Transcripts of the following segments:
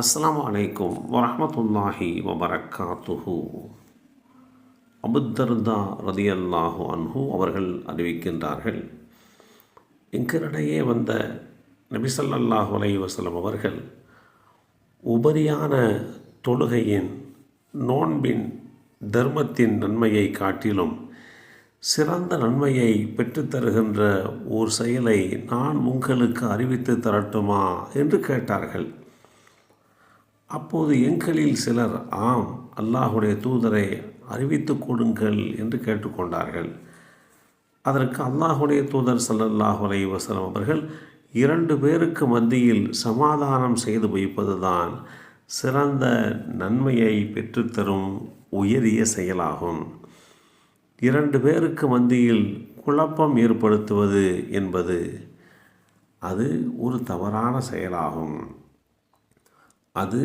அஸ்ஸலாமு அலைக்கும் வரஹ்மத்துல்லாஹி வபரக்காத்துஹு அபுத்தர்தா ரதியல்லாஹு அன்ஹு அவர்கள் அறிவிக்கின்றார்கள் எங்களிடையே வந்த நபிசல்லாஹு அலை வசலம் அவர்கள் உபரியான தொழுகையின் நோன்பின் தர்மத்தின் நன்மையை காட்டிலும் சிறந்த நன்மையை பெற்றுத்தருகின்ற ஓர் செயலை நான் உங்களுக்கு அறிவித்து தரட்டுமா என்று கேட்டார்கள். அப்போது எங்களில் சிலர் ஆம் அல்லாஹுடைய தூதரை அறிவித்து கொடுங்கள் என்று கேட்டுக்கொண்டார்கள். அதற்கு அல்லாஹுடைய தூதர் சல்லல்லாஹு அலைஹி வசலம் அவர்கள் இரண்டு பேருக்கு மத்தியில் சமாதானம் செய்து வைப்பதுதான் சிறந்த நன்மையை பெற்றுத்தரும் உயரிய செயலாகும். இரண்டு பேருக்கு மத்தியில் குழப்பம் ஏற்படுத்துவது என்பது அது ஒரு தவறான செயலாகும். அது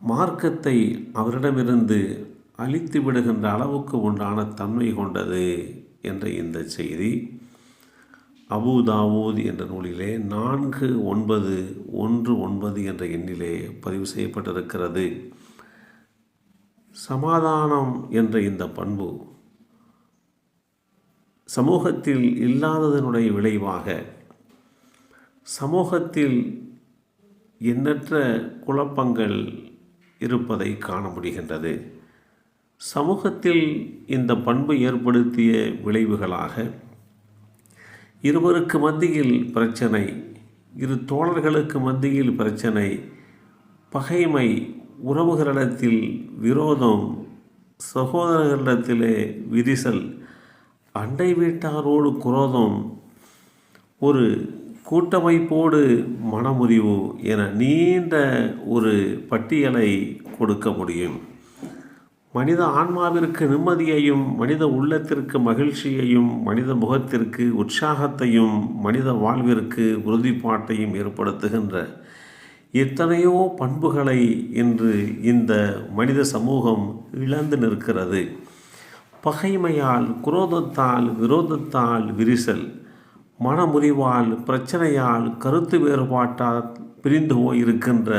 மார்க்கத்தை அவரிடமிருந்து அழித்து விடுகின்ற அளவுக்கு உண்டான தன்மை கொண்டது என்ற இந்த செய்தி. அபு தாவூத் என்ற நூலிலே நான்கு ஒன்பது ஒன்று ஒன்பது என்ற எண்ணிலே பதிவு செய்யப்பட்டிருக்கிறது. சமாதானம் என்ற இந்த பண்பு சமூகத்தில் இல்லாததனுடைய விளைவாக சமூகத்தில் எண்ணற்ற குழப்பங்கள் இருப்பதை காண முடிகின்றது. சமூகத்தில் இந்த பண்பு ஏற்படுத்திய விளைவுகளாக இருவருக்கு மத்தியில் பிரச்சனை இரு தோழர்களுக்கு மத்தியில் பிரச்சனை பகைமை உறவுகளிடத்தில் விரோதம் சகோதரர்களிடத்திலே விரிசல் அண்டை வீட்டாரோடு குரோதம் ஒரு கூட்டமைப்போடு மனமுறிவு என நீண்ட ஒரு பட்டியலை கொடுக்க முடியும். மனித ஆன்மாவிற்கு நிம்மதியையும் மனித உள்ளத்திற்கு மகிழ்ச்சியையும் மனித முகத்திற்கு உற்சாகத்தையும் மனித வாழ்விற்கு உறுதிப்பாட்டையும் ஏற்படுத்துகின்ற எத்தனையோ பண்புகளை இன்று இந்த மனித சமூகம் இழந்து நிற்கிறது. பகைமையால் குரோதத்தால் விரோதத்தால் விரிசல். மனமுறிவால் பிரச்சனையால் கருத்து வேறுபாட்டால் பிரிந்து போயிருக்கின்ற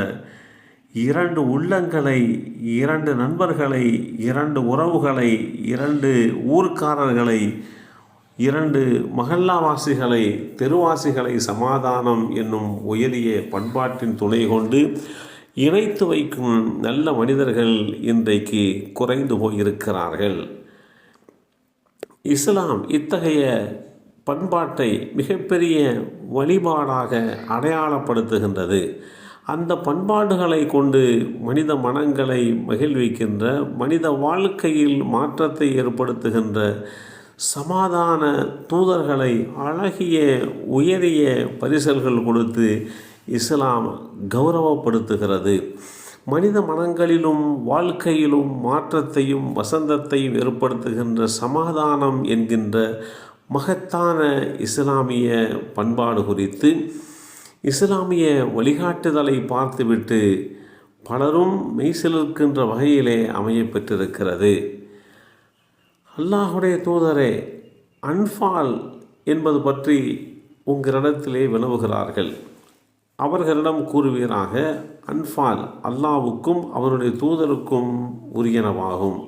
இரண்டு உள்ளங்களை இரண்டு நண்பர்களை இரண்டு உறவுகளை இரண்டு ஊர்க்காரர்களை இரண்டு மகல்லாவாசிகளை தெருவாசிகளை சமாதானம் என்னும் உயரிய பண்பாட்டின் துணை கொண்டு இணைத்து வைக்கும் நல்ல மனிதர்கள் இன்றைக்கு குறைந்து போயிருக்கிறார்கள். இஸ்லாம் இத்தகைய பண்பாட்டை மிகப்பெரிய வழிபாடாக அடையாளப்படுத்துகின்றது. அந்த பண்பாடுகளை கொண்டு மனித மனங்களை மகிழ்விக்கின்ற மனித வாழ்க்கையில் மாற்றத்தை ஏற்படுத்துகின்ற சமாதான தூதர்களை அழகிய உயரிய பரிசல்கள் கொடுத்து இஸ்லாம் கௌரவப்படுத்துகிறது. மனித மனங்களிலும் வாழ்க்கையிலும் மாற்றத்தையும் வசந்தத்தையும் ஏற்படுத்துகின்ற சமாதானம் என்கின்ற மகத்தான இஸ்லாமிய பண்பாடு குறித்து இஸ்லாமிய வழிகாட்டுதலை பார்த்துவிட்டு பலரும் மெய்சிலிருக்கின்ற வகையிலே அமைய பெற்றிருக்கிறது. அல்லாஹுடைய தூதரே அன்பால் என்பது பற்றி உங்களிடத்திலே வினவுகிறார்கள். அவர்களிடம் கூறுவீராக அன்பால் அல்லாவுக்கும் அவருடைய தூதருக்கும் உரியனவாகும்.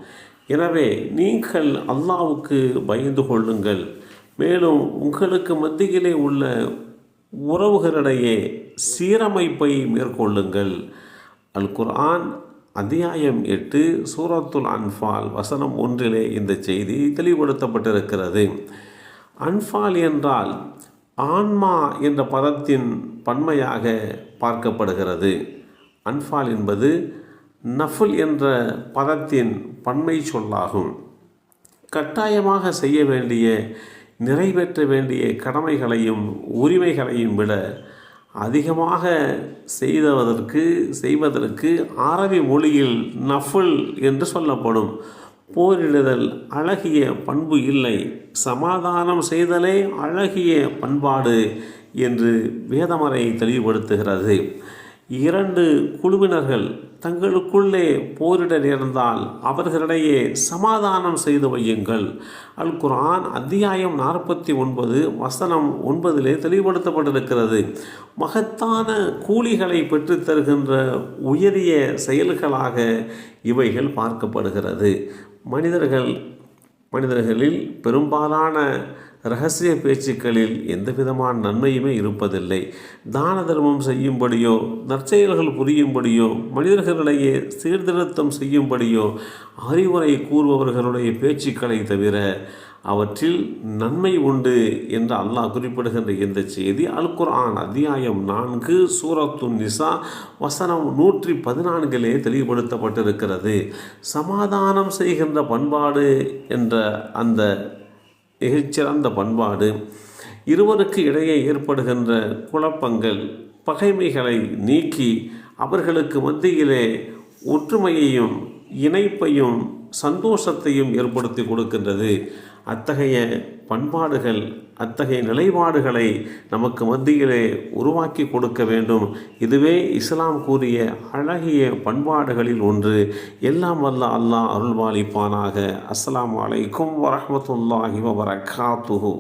எனவே நீங்கள் அல்லாவுக்கு பயந்து கொள்ளுங்கள். மேலும் உங்களுக்கு மத்தியிலே உள்ள உறவுகளிடையே சீரமைப்பை மேற்கொள்ளுங்கள். அல் குர்ஆன் அத்தியாயம் எட்டு சூரத்துல் அன்ஃபால் வசனம் ஒன்றிலே இந்த செய்தி தெளிவுபடுத்தப்பட்டிருக்கிறது. அன்ஃபால் என்றால் ஆன்மா என்ற பதத்தின் பன்மையாக பார்க்கப்படுகிறது. அன்ஃபால் என்பது நஃபுல் என்ற பதத்தின் பன்மை சொல்லாகும். கட்டாயமாக செய்ய வேண்டிய நிறைவேற்ற வேண்டிய கடமைகளையும் உரிமைகளையும் விட அதிகமாக செய்தவதற்கு செய்வதற்கு அரபி மொழியில் நஃபுல் என்று சொல்லப்படும் போரிடுதல் அழகிய பண்பு இல்லை. சமாதானம் செய்தலே அழகிய பண்பாடு என்று வேதமறை தெளிவுபடுத்துகிறது. இரண்டு குழுவினர்கள் தங்களுக்குள்ளே போரிட நேர்ந்தால் அவர்களிடையே சமாதானம் செய்து வையுங்கள். அல் குர்ஆன் அத்தியாயம் நாற்பத்தி ஒன்பது வசனம் ஒன்பதிலே தெளிவுபடுத்தப்பட்டிருக்கிறது. மகத்தான கூலிகளை பெற்றுத்தருகின்ற உயரிய செயல்களாக இவைகள் பார்க்கப்படுகிறது. மனிதர்கள் மனிதர்களில் பெரும்பாலான ரகசிய பேச்சுக்களில் எந்த விதமான நன்மையுமே இருப்பதில்லை. தான தர்மம் செய்யும்படியோ நற்செயல்கள் புரியும்படியோ மனிதர்களிடையே சீர்திருத்தம் செய்யும்படியோ அறிவுரை கூறுபவர்களுடைய பேச்சுக்களை தவிர அவற்றில் நன்மை உண்டு என்று அல்லாஹ் குறிப்பிடுகின்ற இந்த செய்தி அல் குர்ஆன் அத்தியாயம் நான்கு சூரத்துன் நிசா வசனம் நூற்றி பதினான்கிலே தெளிவுபடுத்தப்பட்டிருக்கிறது. சமாதானம் செய்கின்ற பண்பாடு என்ற அந்த மிகச்சிறந்த பண்பாடு. இருவருக்கு இடையே ஏற்படுகின்ற குழப்பங்கள் பகைமைகளை நீக்கி அவர்களுக்கு மத்தியிலே ஒற்றுமையையும் இணைப்பையும் சந்தோஷத்தையும் ஏற்படுத்தி கொடுக்கின்றது. அத்தகைய பண்பாடுகள் அத்தகைய நிலைப்பாடுகளை நமக்கு மத்தியிலே உருவாக்கி கொடுக்க வேண்டும். இதுவே இஸ்லாம் கூறிய அழகிய பண்பாடுகளில் ஒன்று. எல்லாம் வல்ல அல்லாஹ் அருள்வாளிப்பானாக. அஸ்லாம் வலைக்கும் வரமத்துல்லாஹி வபரகாத்துஹு.